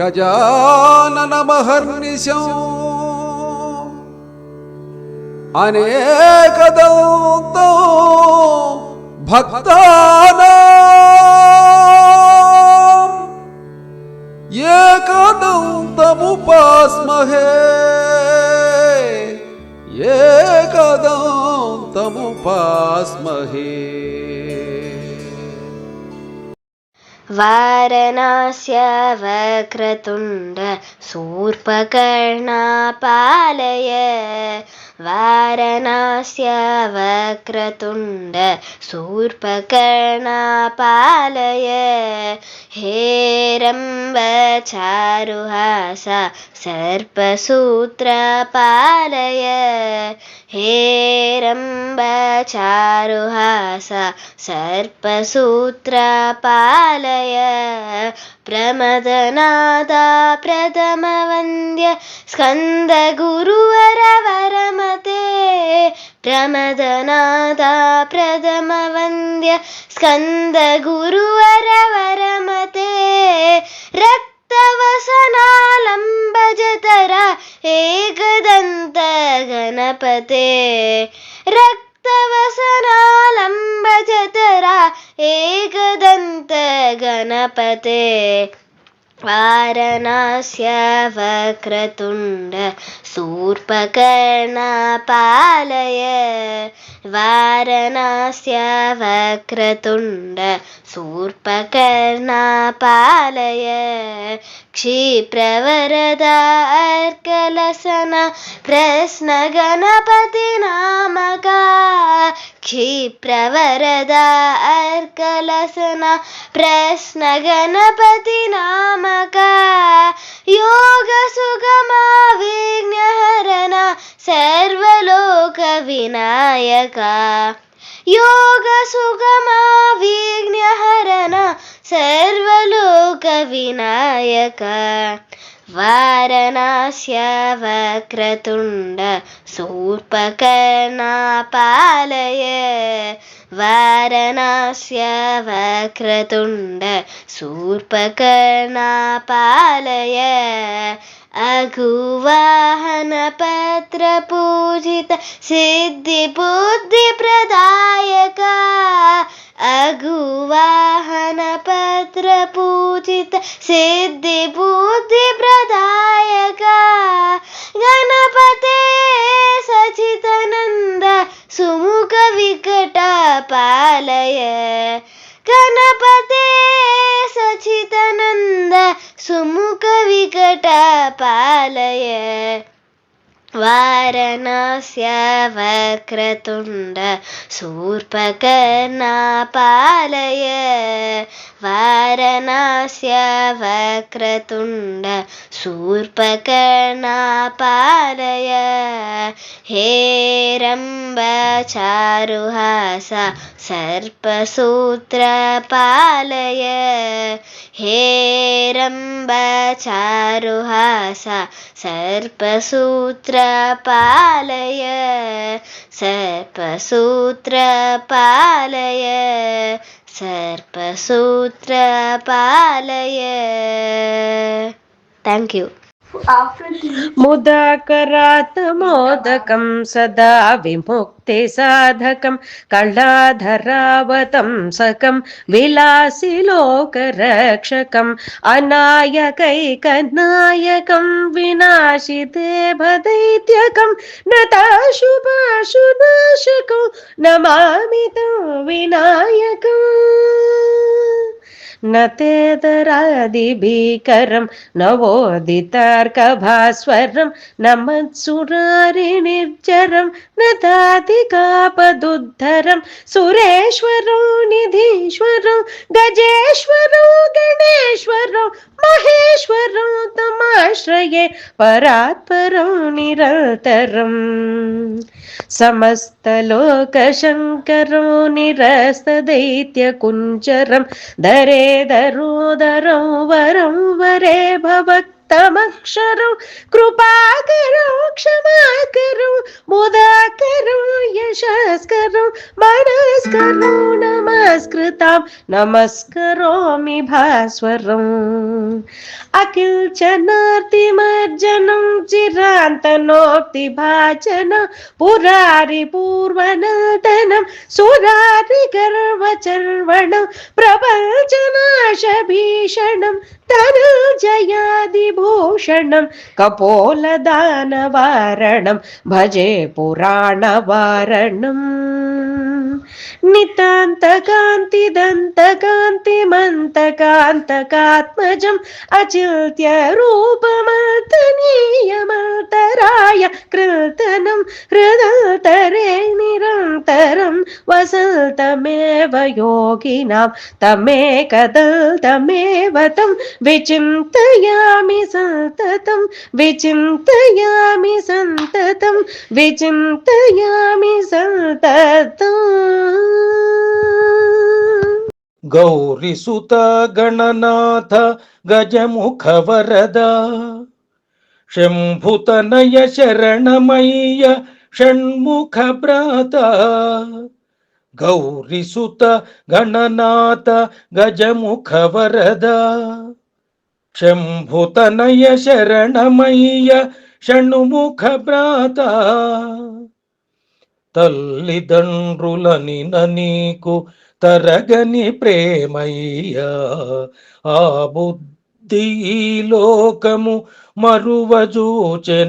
गजाननमहर्निशम् अनेकदन्तो भक्तानाम् एकदन्तमुपास्महे एकदन्तमुपास्महे वारणास्य वक्रतुण्ड शूर्पकर्णा पालय वारणास्य वक्रतुण्ड शूर्पकर्णा पालय हेरम्बचारुहासा सर्पसूत्रपालय हेरम्बचारुहासा सर्पसूत्रपालय प्रमदनादा प्रथमवन्द्य स्कन्दगुरुवर वरमते प्रमदनादा प्रथमवन्द्य स्कन्दगुरुवर वरमते रक्तवसनालम्बजतर एकदन्त गणपते रक्तवसनालम्बजतरा एकदन्त गणपते वारणास्य वक्रतुण्ड शूर्पकर्णा पालय वारणास्य वक्रतुण्ड शूर्पकर्णा पालय क्षिप्रवरदा अर्कलसना प्रश्नगणपतिनामका। क्षिप्रवरदा अर्कलसना प्रश्नगणपतिनामका। योगसुगमा विघ्नहरणा सर्वलोकविनायका। योगसुगमा विघ्नहरणा सर्वलोकविनायका वारणास्य वक्रतुण्ड शूर्पकर्णा पालय वारणास्य वक्रतुण्ड शूर्पकर्णा पालय अघुवाहनपत्रपूजित सिद्धिबुद्धिप्रदायका अघुवाहनपत्रपूजित सिद्धिबुद्धिप्रदायका गणपते सचितनन्द सुमुखविकट पालय गणपते सचितनन्द सुमुखविकट पालय वारणास्य वक्रतुण्ड शूर्पकर्णा पालय वारणास्य वक्रतुण्ड शूर्पकर्णापालय हे रंब चारुहास सर्पसूत्र हे रम्ब चारुहास सर्पसूत्रपालय। സർപ്പസൂത്രപാലയ താങ്ക് യു मोदकं सदा विमुक्ते साधकं कलाधरावतंसकं विलासि लोकरक्षकम् अनायकैकनायकं विनाशिते भदैत्यकं नताशुभाशुनाशकं नमामि तं विनायकम्। न तेदरादिभीकरं नवोदितार्कभास्वरं न मत्सुरारिनिर्जरं न दातिकापदुद्धरं सुरेश्वरो निधीश्वरो गजेश्वरो गणेश्वरो महेश्वरो तमाश्रये परात्परो निरन्तरम् समस्तलोकशङ्करो निरस्तदैत्यकुञ्जरं दरे दरोदरं वरं वरे भवक्तमक्षरं कृपाकरो क्षमाकरो मुदाकरो यशस्करो मनस्करो नमस्कृतां नमस्करोमि भास्वरम् अकिल्चनार्तिमर्जनं चिरान्तनोक्तिभाजन पुरारिपूर्वनर्तनं सुरारिगर्वचर्वणं प्रपञ्चनाशभीषणं धनुजयादिभूषणं कपोलदानवारणं भजे पुराणवारणम् नितान्तकान्तिदन्तकान्तिमन्तकान्तकात्मजम् अचिन्त्य रूपमर्तनीयमर्तराय कृतनं हृदन्तरे వసల్తమేవ యోగినాం తమేకదల్తమేవ తం విచింతయామి సంతతం విచింతయామి సంతతం విచింతయామి సంతతం గౌరిసుత గణనాథ గజముఖ వరద శంభుతనయ శరణమయ్య షణ్ముఖ భ్రాత గౌరిసుత గణనాథ గజముఖ వరద శంభుతనయ శరణమయ్య షణుముఖ భ్రాత తల్లిదండ్రులని నీకు తరగని ప్రేమయ్య ఆ బుద్ధి లోకము మరువజూచనయ్యా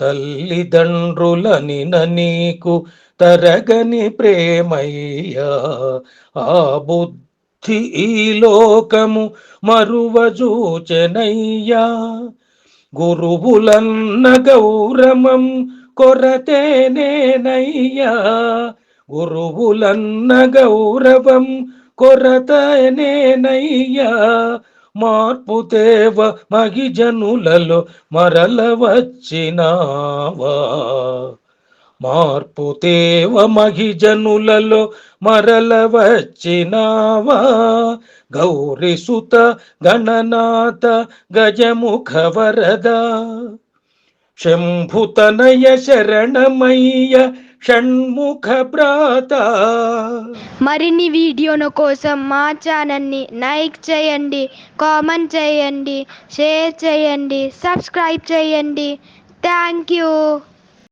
తల్లిదండ్రులని నీకు తరగని ప్రేమయ్యా ఆ బుద్ధి ఈ లోకము మరువజూచెనయ్యా. గురువులన్న గౌరవం కొరతేనేనయ్యా గురువులన్న గౌరవం కొరతనేనయ్యా మార్పు తేవ మగిజనులలో మరల వచ్చినావా. మార్పు తేవ మహిజనులలో మరల వచ్చినావా గౌరిసుత గణనాథ గజముఖ వరద శంభుతనయ శరణమయ్య షణ్ముఖ భ్రాత మరిన్ని వీడియోల కోసం మా ఛానల్ని లైక్ చేయండి కామెంట్ చేయండి షేర్ చేయండి సబ్స్క్రైబ్ చేయండి. Thank you.